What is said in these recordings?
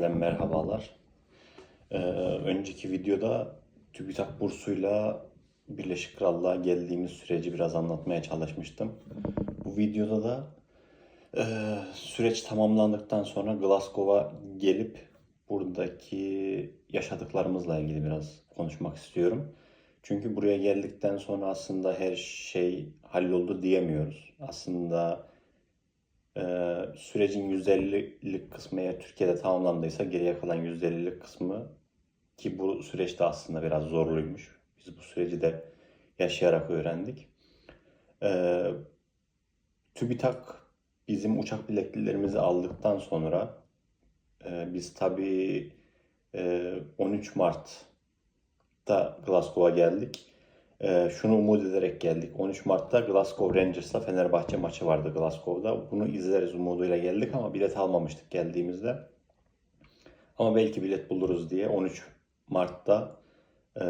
Yeniden merhabalar. Ee, önceki videoda TÜBİTAK bursuyla Birleşik Krallığa geldiğimiz süreci biraz anlatmaya çalışmıştım. Bu videoda da e, süreç tamamlandıktan sonra Glasgow'a gelip buradaki yaşadıklarımızla ilgili biraz konuşmak istiyorum. Çünkü buraya geldikten sonra aslında her şey halloldu diyemiyoruz. Aslında ee, sürecin %50'lik kısmı eğer Türkiye'de tamamlandıysa geriye kalan %50'lik kısmı ki bu süreçte aslında biraz zorluymuş. Biz bu süreci de yaşayarak öğrendik. Ee, TÜBİTAK bizim uçak biletlerimizi aldıktan sonra e, biz tabii e, 13 Mart'ta Glasgow'a geldik. Ee, şunu umut ederek geldik. 13 Mart'ta Glasgow Rangers'la Fenerbahçe maçı vardı Glasgow'da. Bunu izleriz umuduyla geldik ama bilet almamıştık geldiğimizde. Ama belki bilet buluruz diye 13 Mart'ta e,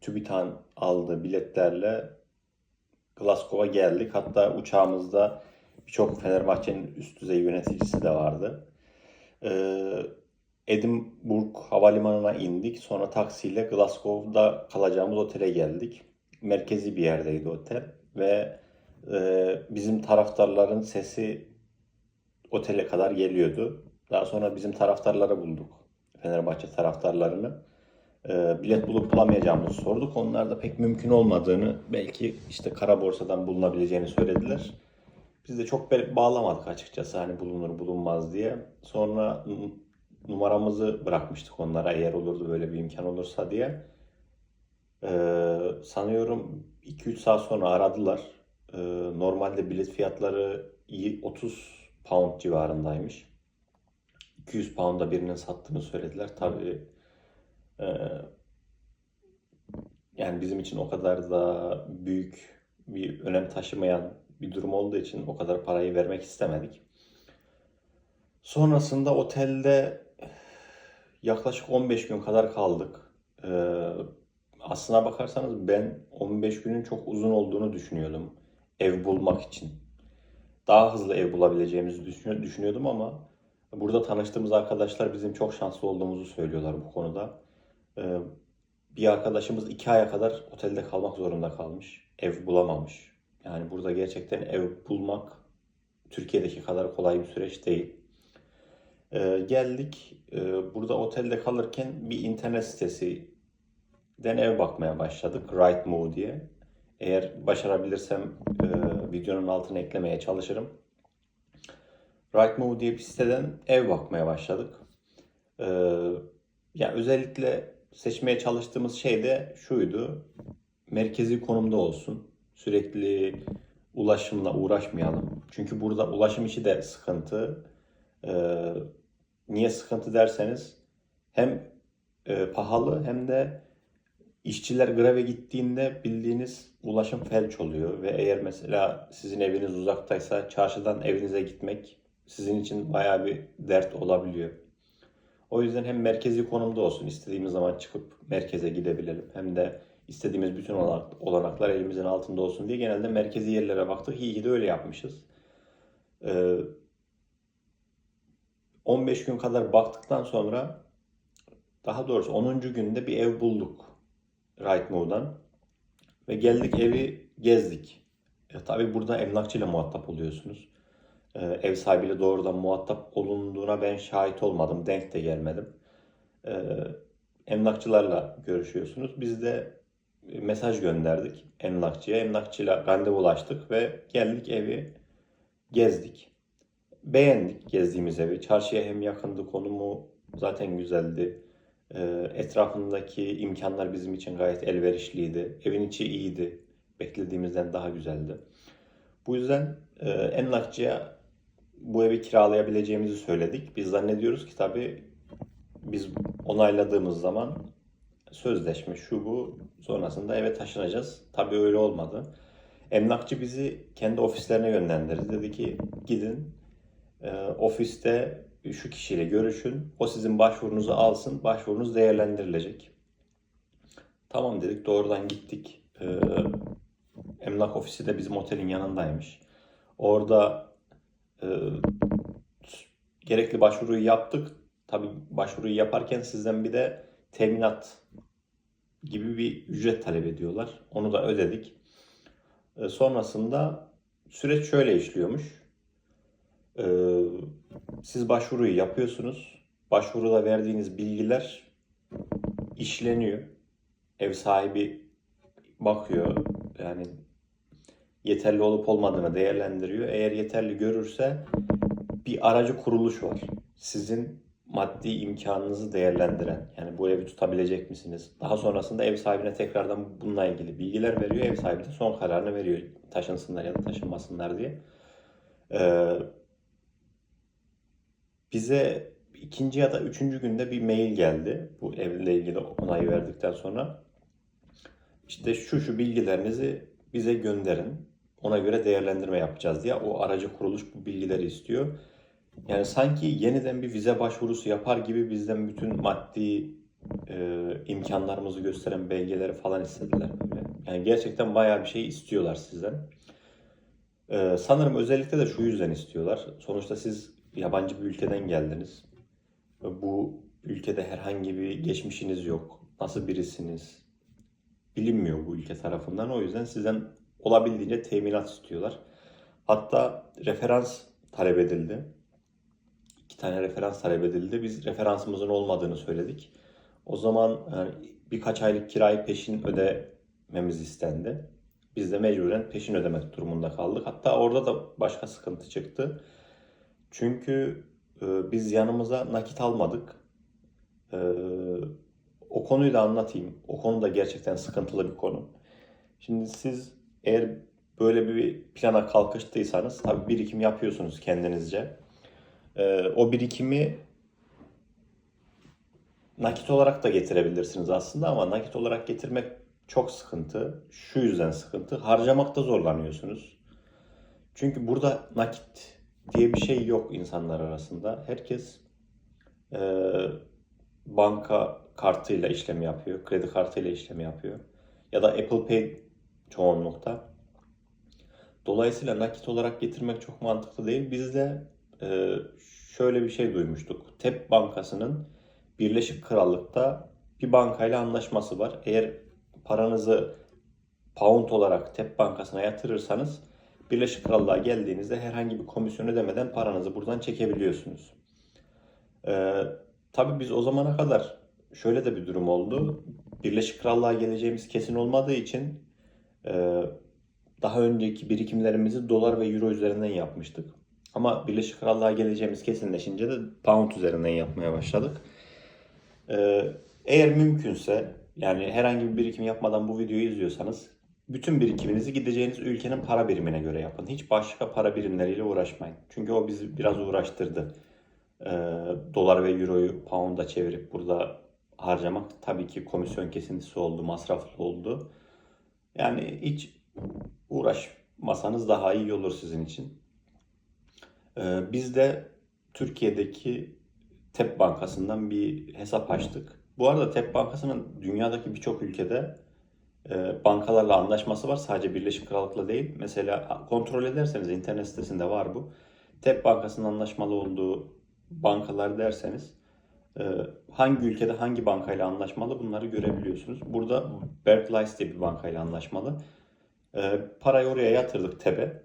TÜBİTAK'ın aldığı biletlerle Glasgow'a geldik. Hatta uçağımızda birçok Fenerbahçe'nin üst düzey yöneticisi de vardı. Ee, Edinburgh Havalimanı'na indik. Sonra taksiyle Glasgow'da kalacağımız otele geldik. Merkezi bir yerdeydi otel ve e, bizim taraftarların sesi otele kadar geliyordu. Daha sonra bizim taraftarları bulduk. Fenerbahçe taraftarlarını. E, bilet bulup bulamayacağımızı sorduk. Onlar da pek mümkün olmadığını, belki işte kara borsadan bulunabileceğini söylediler. Biz de çok bağlamadık açıkçası hani bulunur bulunmaz diye. Sonra numaramızı bırakmıştık onlara eğer olurdu böyle bir imkan olursa diye. Sanıyorum 2-3 saat sonra aradılar. Ee, normalde bilet fiyatları iyi 30 pound civarındaymış. 200 pound'a birinin sattığını söylediler. Tabii e, yani bizim için o kadar da büyük bir önem taşımayan bir durum olduğu için o kadar parayı vermek istemedik. Sonrasında otelde yaklaşık 15 gün kadar kaldık. Ee, aslına bakarsanız ben 15 günün çok uzun olduğunu düşünüyordum ev bulmak için. Daha hızlı ev bulabileceğimizi düşünü- düşünüyordum ama burada tanıştığımız arkadaşlar bizim çok şanslı olduğumuzu söylüyorlar bu konuda. Ee, bir arkadaşımız iki aya kadar otelde kalmak zorunda kalmış. Ev bulamamış. Yani burada gerçekten ev bulmak Türkiye'deki kadar kolay bir süreç değil. Ee, geldik. Ee, burada otelde kalırken bir internet sitesinden ev bakmaya başladık. Rightmove diye. Eğer başarabilirsem e, videonun altına eklemeye çalışırım. Rightmove diye bir siteden ev bakmaya başladık. Ee, ya özellikle seçmeye çalıştığımız şey de şuydu. Merkezi konumda olsun. Sürekli ulaşımla uğraşmayalım. Çünkü burada ulaşım işi de sıkıntı. Ee, niye sıkıntı derseniz hem e, pahalı hem de işçiler greve gittiğinde bildiğiniz ulaşım felç oluyor ve eğer mesela sizin eviniz uzaktaysa çarşıdan evinize gitmek sizin için bayağı bir dert olabiliyor. O yüzden hem merkezi konumda olsun, istediğimiz zaman çıkıp merkeze gidebilelim. Hem de istediğimiz bütün olanak- olanaklar elimizin altında olsun diye genelde merkezi yerlere baktık. İyi ki de öyle yapmışız. Ee, 15 gün kadar baktıktan sonra daha doğrusu 10. günde bir ev bulduk Rightmove'dan ve geldik evi gezdik. E, tabii burada emlakçıyla muhatap oluyorsunuz. E, ev sahibiyle doğrudan muhatap olunduğuna ben şahit olmadım, denk de gelmedim. E, emlakçılarla görüşüyorsunuz. Biz de e, mesaj gönderdik emlakçıya. Emlakçıyla randevulaştık ve geldik evi gezdik. Beğendik gezdiğimiz evi. Çarşıya hem yakındı, konumu zaten güzeldi. Ee, etrafındaki imkanlar bizim için gayet elverişliydi. Evin içi iyiydi. Beklediğimizden daha güzeldi. Bu yüzden e, emlakçıya bu evi kiralayabileceğimizi söyledik. Biz zannediyoruz ki tabii biz onayladığımız zaman sözleşme şu bu sonrasında eve taşınacağız. Tabii öyle olmadı. Emlakçı bizi kendi ofislerine yönlendirdi. Dedi ki gidin e, ofiste şu kişiyle görüşün. O sizin başvurunuzu alsın. Başvurunuz değerlendirilecek. Tamam dedik. Doğrudan gittik. E, emlak ofisi de bizim otelin yanındaymış. Orada e, gerekli başvuruyu yaptık. tabii başvuruyu yaparken sizden bir de teminat gibi bir ücret talep ediyorlar. Onu da ödedik. E, sonrasında süreç şöyle işliyormuş. E, siz başvuruyu yapıyorsunuz. Başvuruda verdiğiniz bilgiler işleniyor. Ev sahibi bakıyor. Yani yeterli olup olmadığını değerlendiriyor. Eğer yeterli görürse bir aracı kuruluş var. Sizin maddi imkanınızı değerlendiren, yani bu evi tutabilecek misiniz? Daha sonrasında ev sahibine tekrardan bununla ilgili bilgiler veriyor. Ev sahibi de son kararını veriyor. Taşınsınlar ya da taşınmasınlar diye. Ee, bize ikinci ya da üçüncü günde bir mail geldi. Bu evle ilgili onayı verdikten sonra. İşte şu şu bilgilerinizi bize gönderin. Ona göre değerlendirme yapacağız diye. O aracı kuruluş bu bilgileri istiyor. Yani sanki yeniden bir vize başvurusu yapar gibi bizden bütün maddi e, imkanlarımızı gösteren belgeleri falan istediler. Yani gerçekten bayağı bir şey istiyorlar sizden. E, sanırım özellikle de şu yüzden istiyorlar. Sonuçta siz yabancı bir ülkeden geldiniz. Bu ülkede herhangi bir geçmişiniz yok. Nasıl birisiniz? Bilinmiyor bu ülke tarafından. O yüzden sizden olabildiğince teminat istiyorlar. Hatta referans talep edildi iki tane referans talep edildi. Biz referansımızın olmadığını söyledik. O zaman yani birkaç aylık kirayı peşin ödememiz istendi. Biz de mecburen peşin ödemek durumunda kaldık. Hatta orada da başka sıkıntı çıktı. Çünkü e, biz yanımıza nakit almadık. E, o konuyu da anlatayım. O konu da gerçekten sıkıntılı bir konu. Şimdi siz eğer böyle bir plana kalkıştıysanız tabii birikim yapıyorsunuz kendinizce. Ee, o birikimi nakit olarak da getirebilirsiniz aslında ama nakit olarak getirmek çok sıkıntı. Şu yüzden sıkıntı. Harcamakta zorlanıyorsunuz. Çünkü burada nakit diye bir şey yok insanlar arasında. Herkes e, banka kartıyla işlem yapıyor, kredi kartıyla işlem yapıyor. Ya da Apple Pay çoğunlukta. Dolayısıyla nakit olarak getirmek çok mantıklı değil. Biz de e, şöyle bir şey duymuştuk. TEP Bankası'nın Birleşik Krallık'ta bir bankayla anlaşması var. Eğer paranızı pound olarak TEP Bankası'na yatırırsanız Birleşik Krallığa geldiğinizde herhangi bir komisyon ödemeden paranızı buradan çekebiliyorsunuz. Ee, tabii biz o zamana kadar şöyle de bir durum oldu. Birleşik Krallığa geleceğimiz kesin olmadığı için e, daha önceki birikimlerimizi dolar ve euro üzerinden yapmıştık. Ama Birleşik Krallığa geleceğimiz kesinleşince de pound üzerinden yapmaya başladık. Ee, eğer mümkünse yani herhangi bir birikim yapmadan bu videoyu izliyorsanız bütün birikiminizi gideceğiniz ülkenin para birimine göre yapın. Hiç başka para birimleriyle uğraşmayın. Çünkü o bizi biraz uğraştırdı. Ee, dolar ve euroyu pound'a çevirip burada harcamak tabii ki komisyon kesintisi oldu, masraflı oldu. Yani hiç uğraşmasanız daha iyi olur sizin için. Ee, biz de Türkiye'deki TEP Bankası'ndan bir hesap açtık. Bu arada TEP Bankası'nın dünyadaki birçok ülkede e, bankalarla anlaşması var. Sadece Birleşik Krallık'la değil. Mesela kontrol ederseniz internet sitesinde var bu. TEP Bankası'nın anlaşmalı olduğu bankalar derseniz e, hangi ülkede hangi bankayla anlaşmalı bunları görebiliyorsunuz. Burada Barclays diye bir bankayla anlaşmalı. E, parayı oraya yatırdık TEP'e.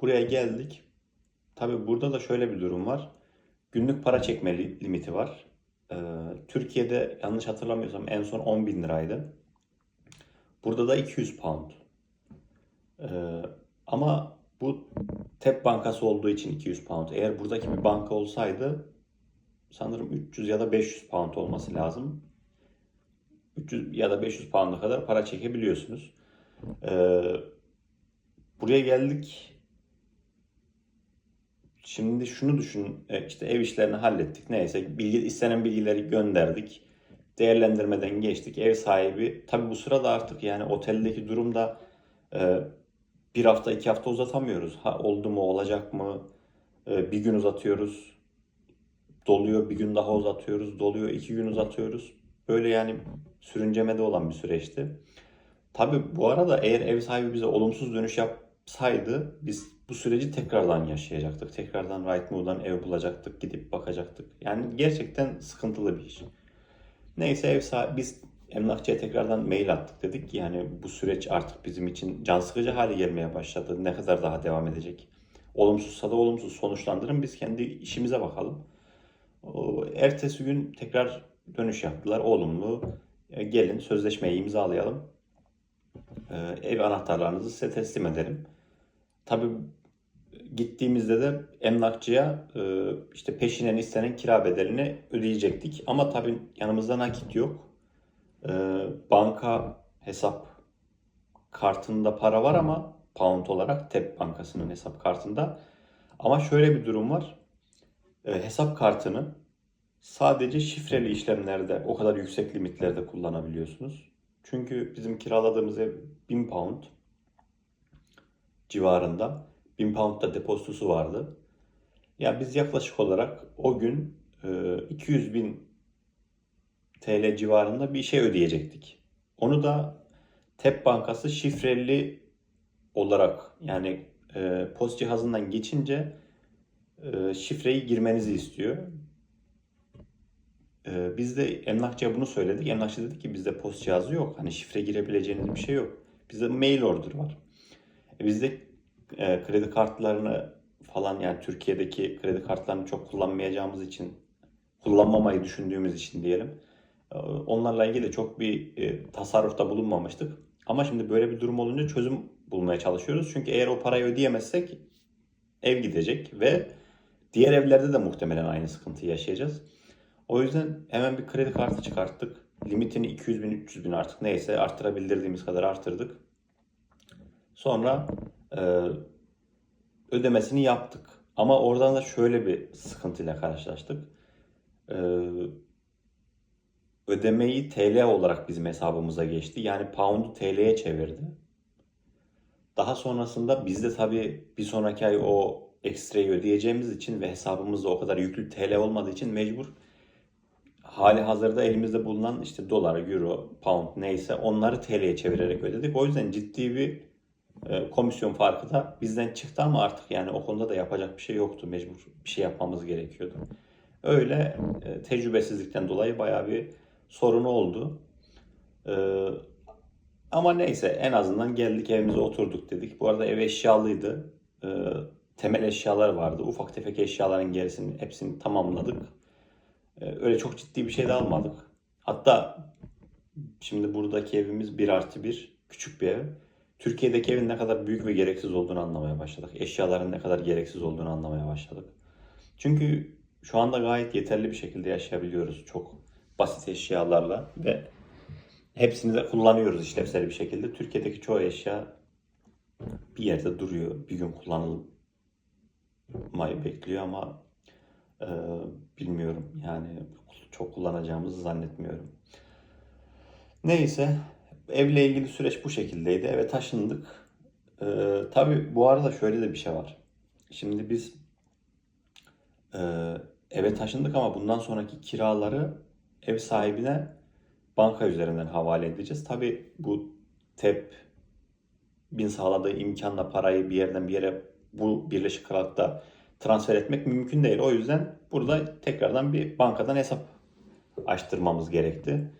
Buraya geldik. Tabii burada da şöyle bir durum var. Günlük para çekme limiti var. Ee, Türkiye'de yanlış hatırlamıyorsam en son 10 bin liraydı. Burada da 200 pound. Ee, ama bu TEP bankası olduğu için 200 pound. Eğer buradaki bir banka olsaydı sanırım 300 ya da 500 pound olması lazım. 300 ya da 500 pound'a kadar para çekebiliyorsunuz. Ee, buraya geldik Şimdi şunu düşün, e, işte ev işlerini hallettik. Neyse bilgi, istenen bilgileri gönderdik. Değerlendirmeden geçtik. Ev sahibi, tabi bu sırada artık yani oteldeki durumda e, bir hafta iki hafta uzatamıyoruz. Ha oldu mu olacak mı? E, bir gün uzatıyoruz. Doluyor bir gün daha uzatıyoruz. Doluyor iki gün uzatıyoruz. Böyle yani sürüncemede olan bir süreçti. Tabi bu arada eğer ev sahibi bize olumsuz dönüş yapsaydı biz bu süreci tekrardan yaşayacaktık. Tekrardan Rightmove'dan ev bulacaktık, gidip bakacaktık. Yani gerçekten sıkıntılı bir iş. Neyse ev sahibi, biz emlakçıya tekrardan mail attık. Dedik ki yani bu süreç artık bizim için can sıkıcı hale gelmeye başladı. Ne kadar daha devam edecek? Olumsuzsa da olumsuz sonuçlandırın. Biz kendi işimize bakalım. Ertesi gün tekrar dönüş yaptılar. Olumlu. E, gelin sözleşmeyi imzalayalım. E, ev anahtarlarınızı size teslim edelim. Tabii gittiğimizde de emlakçıya e, işte peşinen istenen kira bedelini ödeyecektik. Ama tabii yanımızda nakit yok. E, banka hesap kartında para var ama pound olarak TEP bankasının hesap kartında. Ama şöyle bir durum var. E, hesap kartını sadece şifreli işlemlerde o kadar yüksek limitlerde kullanabiliyorsunuz. Çünkü bizim kiraladığımız ev 1000 pound civarında. 1000 pound da depozitosu vardı. Ya biz yaklaşık olarak o gün e, 200 bin TL civarında bir şey ödeyecektik. Onu da TEP Bankası şifreli olarak yani e, post cihazından geçince e, şifreyi girmenizi istiyor. E, biz de emlakçıya bunu söyledik. Emlakçı dedi ki bizde post cihazı yok. Hani şifre girebileceğiniz bir şey yok. Bizde mail order var. E, bizde e, kredi kartlarını falan yani Türkiye'deki kredi kartlarını çok kullanmayacağımız için kullanmamayı düşündüğümüz için diyelim. e, Onlarla ilgili çok bir e, tasarrufta bulunmamıştık. Ama şimdi böyle bir durum olunca çözüm bulmaya çalışıyoruz. Çünkü eğer o parayı ödeyemezsek ev gidecek ve diğer evlerde de muhtemelen aynı sıkıntıyı yaşayacağız. O yüzden hemen bir kredi kartı çıkarttık. Limitini 200 bin 300 bin artık neyse arttırabildiğimiz kadar arttırdık. Sonra e, ödemesini yaptık. Ama oradan da şöyle bir sıkıntıyla karşılaştık. E, ödemeyi TL olarak bizim hesabımıza geçti. Yani pound'u TL'ye çevirdi. Daha sonrasında biz de tabii bir sonraki ay o ekstrayı ödeyeceğimiz için ve hesabımızda o kadar yüklü TL olmadığı için mecbur hali hazırda elimizde bulunan işte dolar, euro, pound neyse onları TL'ye çevirerek ödedik. O yüzden ciddi bir komisyon farkı da bizden çıktı ama artık yani o konuda da yapacak bir şey yoktu. Mecbur bir şey yapmamız gerekiyordu. Öyle e, tecrübesizlikten dolayı bayağı bir sorun oldu. E, ama neyse en azından geldik evimize oturduk dedik. Bu arada ev eşyalıydı. E, temel eşyalar vardı. Ufak tefek eşyaların gerisini hepsini tamamladık. Öyle çok ciddi bir şey de almadık. Hatta şimdi buradaki evimiz 1 artı 1 küçük bir ev. Türkiye'deki evin ne kadar büyük ve gereksiz olduğunu anlamaya başladık. Eşyaların ne kadar gereksiz olduğunu anlamaya başladık. Çünkü şu anda gayet yeterli bir şekilde yaşayabiliyoruz. Çok basit eşyalarla ve hepsini de kullanıyoruz işlevsel bir şekilde. Türkiye'deki çoğu eşya bir yerde duruyor. Bir gün kullanılmayı bekliyor ama e, bilmiyorum. Yani çok kullanacağımızı zannetmiyorum. Neyse evle ilgili süreç bu şekildeydi. Eve taşındık. Ee, tabii bu arada şöyle de bir şey var. Şimdi biz e, eve taşındık ama bundan sonraki kiraları ev sahibine banka üzerinden havale edeceğiz. Tabii bu TEP bin sağladığı imkanla parayı bir yerden bir yere bu Birleşik Krallık'ta transfer etmek mümkün değil. O yüzden burada tekrardan bir bankadan hesap açtırmamız gerekti.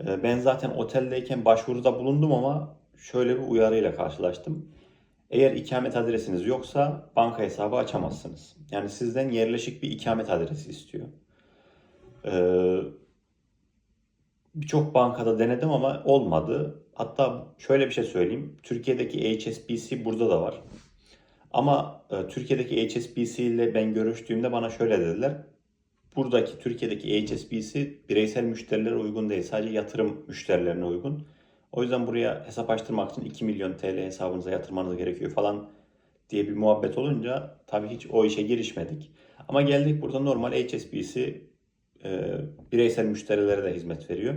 Ee, Ben zaten oteldeyken başvuruda bulundum ama şöyle bir uyarıyla karşılaştım. Eğer ikamet adresiniz yoksa banka hesabı açamazsınız. Yani sizden yerleşik bir ikamet adresi istiyor. Ee, Birçok bankada denedim ama olmadı. Hatta şöyle bir şey söyleyeyim. Türkiye'deki HSBC burada da var. Ama e, Türkiye'deki HSBC ile ben görüştüğümde bana şöyle dediler. Buradaki Türkiye'deki HSBC bireysel müşterilere uygun değil. Sadece yatırım müşterilerine uygun. O yüzden buraya hesap açtırmak için 2 milyon TL hesabınıza yatırmanız gerekiyor falan diye bir muhabbet olunca tabii hiç o işe girişmedik. Ama geldik burada normal HSBC e, bireysel müşterilere de hizmet veriyor.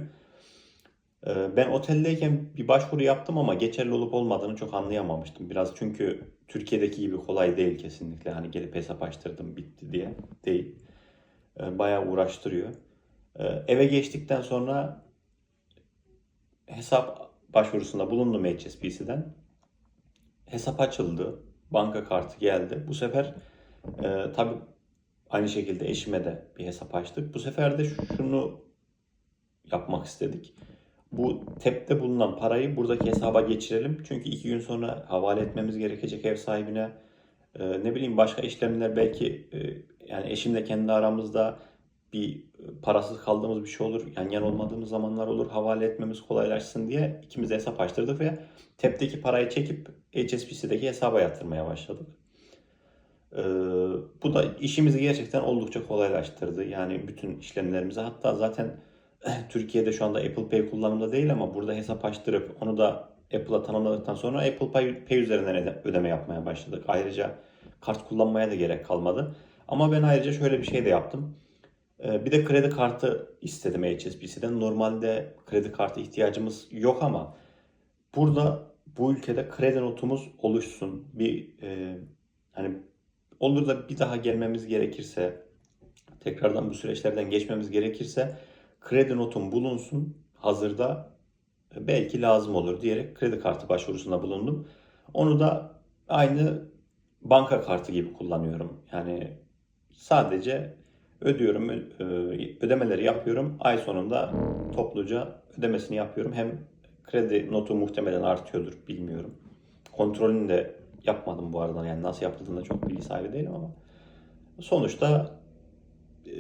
E, ben oteldeyken bir başvuru yaptım ama geçerli olup olmadığını çok anlayamamıştım. Biraz çünkü Türkiye'deki gibi kolay değil kesinlikle. Hani gelip hesap açtırdım bitti diye değil. E, bayağı uğraştırıyor. E, eve geçtikten sonra hesap başvurusunda bulundum HSBC'den. Hesap açıldı. banka kartı geldi. Bu sefer e, tabii aynı şekilde eşime de bir hesap açtık. Bu sefer de şunu yapmak istedik. Bu TEP'te bulunan parayı buradaki hesaba geçirelim. Çünkü iki gün sonra havale etmemiz gerekecek ev sahibine. Ee, ne bileyim başka işlemler belki e, yani eşimle kendi aramızda bir parasız kaldığımız bir şey olur. Yan yana olmadığımız zamanlar olur. Havale etmemiz kolaylaşsın diye ikimiz de hesap açtırdık ve TEP'teki parayı çekip HSBC'deki hesaba yatırmaya başladık. Ee, bu da işimizi gerçekten oldukça kolaylaştırdı. Yani bütün işlemlerimizi hatta zaten Türkiye'de şu anda Apple Pay kullanımda değil ama burada hesap açtırıp onu da Apple'a tanımladıktan sonra Apple Pay, Pay üzerinden öde- ödeme yapmaya başladık. Ayrıca kart kullanmaya da gerek kalmadı. Ama ben ayrıca şöyle bir şey de yaptım. Ee, Bir de kredi kartı istedim HSBC'den. Normalde kredi kartı ihtiyacımız yok ama burada bu ülkede kredi notumuz oluşsun. Bir e, hani olur da bir daha gelmemiz gerekirse tekrardan bu süreçlerden geçmemiz gerekirse kredi notum bulunsun hazırda e, belki lazım olur diyerek kredi kartı başvurusunda bulundum. Onu da aynı banka kartı gibi kullanıyorum. Yani sadece ödüyorum, ö- ödemeleri yapıyorum. Ay sonunda topluca ödemesini yapıyorum. Hem kredi notu muhtemelen artıyordur bilmiyorum. Kontrolünü de yapmadım bu arada. Yani nasıl yapıldığında çok bilgi sahibi değilim ama sonuçta e,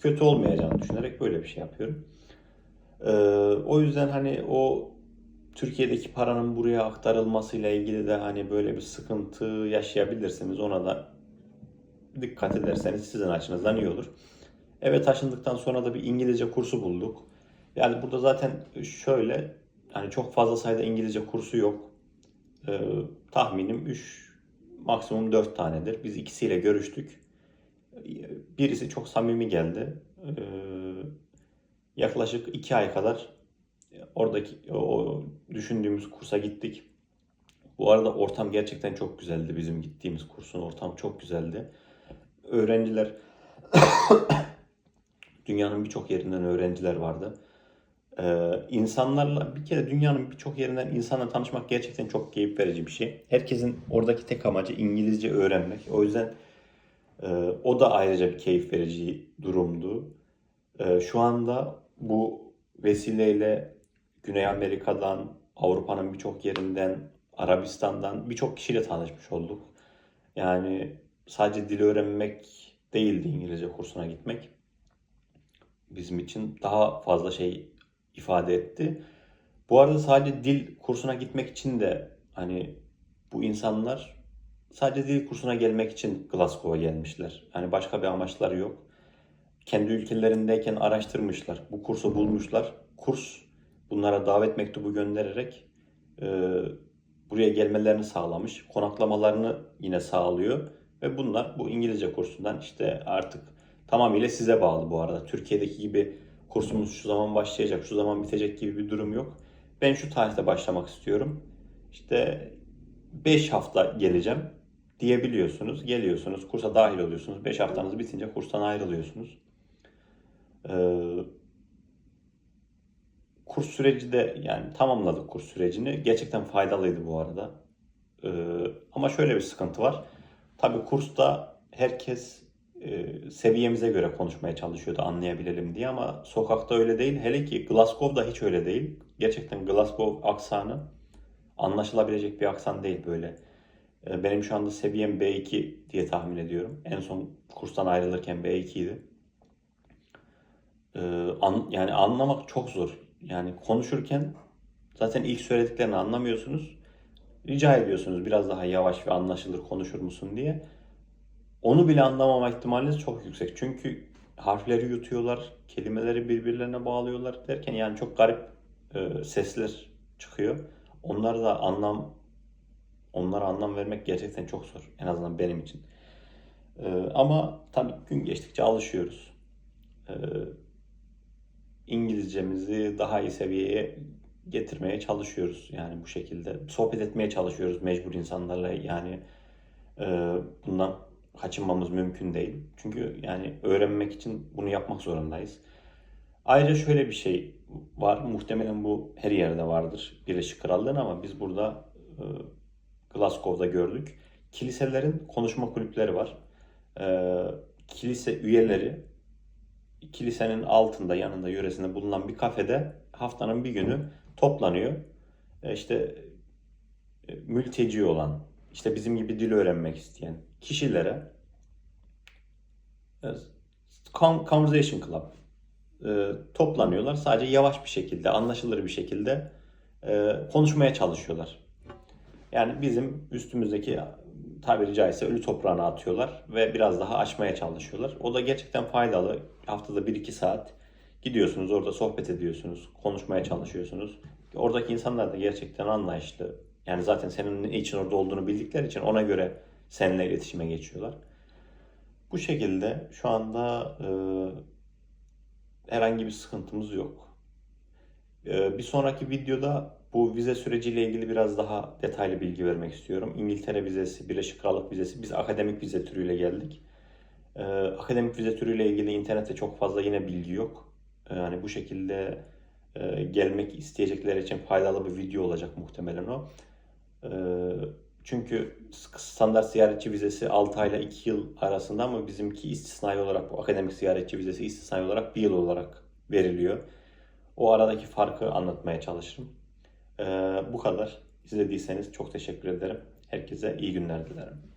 kötü olmayacağını düşünerek böyle bir şey yapıyorum. Ee, o yüzden hani o Türkiye'deki paranın buraya aktarılmasıyla ilgili de hani böyle bir sıkıntı yaşayabilirsiniz. Ona da dikkat ederseniz sizin açınızdan iyi olur. Eve taşındıktan sonra da bir İngilizce kursu bulduk. Yani burada zaten şöyle hani çok fazla sayıda İngilizce kursu yok. Ee, tahminim 3 maksimum 4 tanedir. Biz ikisiyle görüştük. Birisi çok samimi geldi. Ee, yaklaşık 2 ay kadar oradaki o düşündüğümüz kursa gittik. Bu arada ortam gerçekten çok güzeldi. Bizim gittiğimiz kursun ortamı çok güzeldi. Öğrenciler dünyanın birçok yerinden öğrenciler vardı. Ee, insanlarla bir kere dünyanın birçok yerinden insanla tanışmak gerçekten çok keyif verici bir şey. Herkesin oradaki tek amacı İngilizce öğrenmek. O yüzden e, o da ayrıca bir keyif verici durumdu. E, şu anda bu vesileyle Güney Amerika'dan, Avrupa'nın birçok yerinden, Arabistan'dan birçok kişiyle tanışmış olduk. Yani sadece dil öğrenmek değildi İngilizce kursuna gitmek. Bizim için daha fazla şey ifade etti. Bu arada sadece dil kursuna gitmek için de hani bu insanlar sadece dil kursuna gelmek için Glasgow'a gelmişler. Yani başka bir amaçları yok. Kendi ülkelerindeyken araştırmışlar. Bu kursu bulmuşlar. Kurs bunlara davet mektubu göndererek e, buraya gelmelerini sağlamış. Konaklamalarını yine sağlıyor. Ve bunlar bu İngilizce kursundan işte artık tamamıyla size bağlı bu arada. Türkiye'deki gibi kursumuz şu zaman başlayacak, şu zaman bitecek gibi bir durum yok. Ben şu tarihte başlamak istiyorum. İşte 5 hafta geleceğim diyebiliyorsunuz. Geliyorsunuz, kursa dahil oluyorsunuz. 5 haftanız bitince kurstan ayrılıyorsunuz. Ee, kurs süreci de yani tamamladık kurs sürecini. Gerçekten faydalıydı bu arada. Ee, ama şöyle bir sıkıntı var. Tabii kursta herkes e, seviyemize göre konuşmaya çalışıyordu anlayabilelim diye ama sokakta öyle değil. Hele ki Glasgow'da hiç öyle değil. Gerçekten Glasgow aksanı anlaşılabilecek bir aksan değil böyle. E, benim şu anda seviyem B2 diye tahmin ediyorum. En son kurstan ayrılırken B2 idi. E, an, yani anlamak çok zor. Yani konuşurken zaten ilk söylediklerini anlamıyorsunuz. Rica ediyorsunuz biraz daha yavaş ve anlaşılır konuşur musun diye. Onu bile anlamama ihtimaliniz çok yüksek. Çünkü harfleri yutuyorlar, kelimeleri birbirlerine bağlıyorlar derken yani çok garip e, sesler çıkıyor. Onları da anlam onlara anlam vermek gerçekten çok zor. En azından benim için. E, ama tabii gün geçtikçe alışıyoruz. E, İngilizcemizi daha iyi seviyeye getirmeye çalışıyoruz. Yani bu şekilde sohbet etmeye çalışıyoruz mecbur insanlarla. Yani e, bundan kaçınmamız mümkün değil. Çünkü yani öğrenmek için bunu yapmak zorundayız. Ayrıca şöyle bir şey var. Muhtemelen bu her yerde vardır Birleşik Krallığın ama biz burada e, Glasgow'da gördük. kiliselerin konuşma kulüpleri var. Ee, kilise üyeleri kilisenin altında yanında yöresinde bulunan bir kafede haftanın bir günü toplanıyor. E, işte e, mülteci olan, işte bizim gibi dil öğrenmek isteyen kişilere e, Con- Conversation Club toplanıyorlar. Sadece yavaş bir şekilde, anlaşılır bir şekilde konuşmaya çalışıyorlar. Yani bizim üstümüzdeki tabiri caizse ölü toprağına atıyorlar ve biraz daha açmaya çalışıyorlar. O da gerçekten faydalı. Haftada 1-2 saat gidiyorsunuz orada sohbet ediyorsunuz, konuşmaya çalışıyorsunuz. Oradaki insanlar da gerçekten anlayışlı. Yani zaten senin ne için orada olduğunu bildikleri için ona göre seninle iletişime geçiyorlar. Bu şekilde şu anda e, herhangi bir sıkıntımız yok. E, bir sonraki videoda bu vize süreciyle ilgili biraz daha detaylı bilgi vermek istiyorum. İngiltere vizesi, Birleşik Krallık vizesi, biz akademik vize türüyle geldik. E, akademik vize türüyle ilgili internette çok fazla yine bilgi yok. Yani bu şekilde e, gelmek isteyecekler için faydalı bir video olacak muhtemelen o. E, çünkü standart ziyaretçi vizesi 6 ayla 2 yıl arasında ama bizimki istisnai olarak bu akademik ziyaretçi vizesi istisnai olarak 1 yıl olarak veriliyor. O aradaki farkı anlatmaya çalışırım. Ee, bu kadar. İzlediyseniz çok teşekkür ederim. Herkese iyi günler dilerim.